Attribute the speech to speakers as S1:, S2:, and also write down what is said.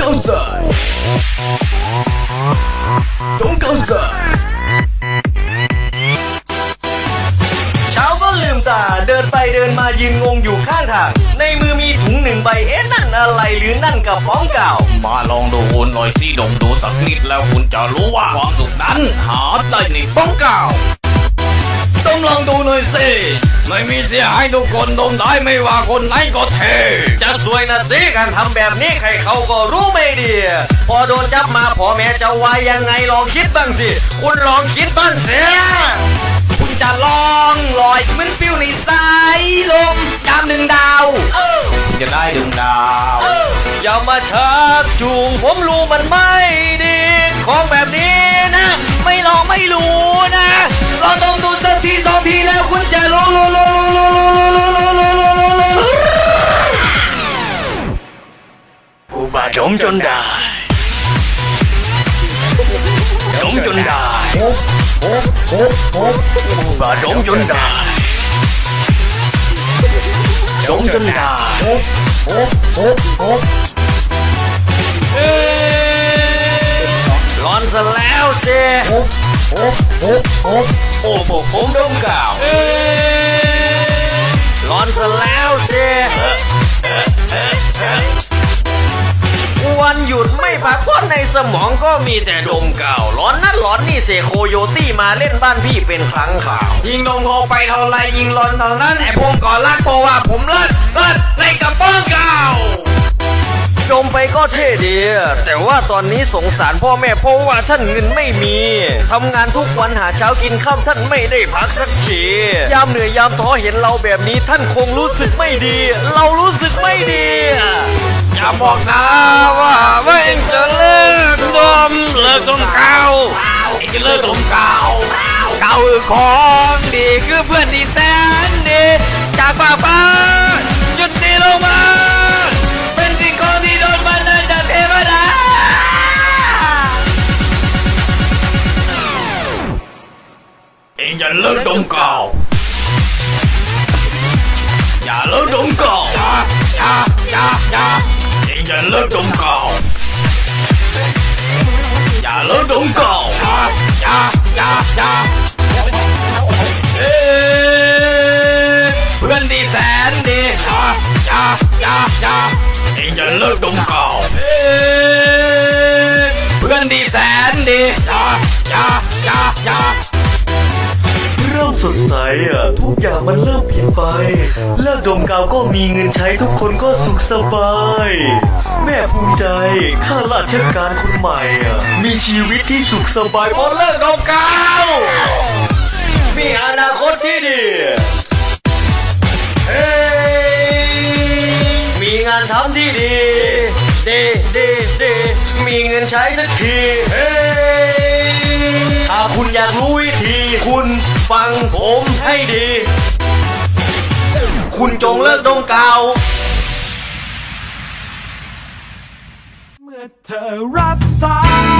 S1: outside. Don't go outside. เช้าก็ลืมตาเดินไปเดินมายืนงงอยู่ข้างทาง ในมือมีถุงหนึ่งใบเอ๊ะนั่นอะไรหรือนั่นกับฟองเก่า
S2: มาลองดูหน่อยสิดมดูสักนิดแล้วคุณจะรู้ว่าความสุขนั้นหาได้ในฟ้องเก่าต้องลองดูหน่อยสิ ไม่มีเสียหายทุกคนดมได้ไม่ว่าคนไหนก็เท
S1: จะสวยนะสิการทำแบบนี้ใครเขาก็รู้ไม่ดี พอโดนจับมาพ่อแม่จะว่ายังไงลองคิดบ้างสิ คุณลองคิดบ้างเสีย
S2: คุณจะลองลอยเหมันปิ้วในสายลมยามหนึ่งดาวคุณจะได้ดึงดาว
S1: อย่ามาชักจูงผมรู้มันไม่ดีของแบบ trộm trên đài. trộm trên đài. và trộm trên đài. trộm trên đài. Loan giờ lao xe. Ô bộ cốm đông cào. Loan giờ lao xe. วันหยุดไม่พักผ่อนในสมองก็มีแต่ดมกาวร้อนนั่นร้อนนี่เสโคโยตี้มาเล่นบ้านพี่เป็นครั้งข่าว
S2: ยิงดมโคไปเท่าไรยิงร้อนเท่านั้นไอ้พงก็รักเพราะว่าผมเลิศ
S1: ไปก็เท่ดี แต่ว่าตอนนี้สงสารพ่อแม่เพราะว่าท่านเงินไม่มีทำงานทุกวันหาเช้ากินข้าวท่านไม่ได้พักสักทียามเหนื่อยยามท้อเห็นเราแบบนี้ท่านคงรู้สึกไม่ดี เรารู้สึกไม่ดี
S2: อย่าบอกนะว่าว่าเองจะเลิกดมเลิกดมเก่าเองจะเลิกดมเก่าเก่าคือของดีคือเพื่อนที่แสนดีจากฟ้าฟ้า อย่าเลิกดมเก่าอย่าเลิกดมเก่าอย่าอย่าอย่าอย่าอย่าเลิกดมก่าอย่าเลิกดมกาอย่าอย่าอย่าอย่าเอ้เพื่อนที่แสนดีอย่าอย่าอย่าอย่าอย่าเลิกดมก่าเอ้เพื่อนที่แสนดีอย่าอย่าอย่าอย่า
S1: ดใสอะ ทุกอย่างมันเริ่มเปลี่ยนไป เลิกดมกาวก็มีเงินใช้ทุกคนก็สุขสบาย แม่ภูมิใจ ข้าราชการคนใหม่อะ มีชีวิตที่สุขสบายเพราะเลิกดมกาว มีอนาคตที่ดี เฮ้ มีงานทำที่ดี ดีดีดีมีเงินใช้สักที เฮ้ ถ้าคุณอยากรู้วิธี คุณฟังผมให้ดี คุณจงเลิกดมกาว
S3: เมื่อเธอรับสาย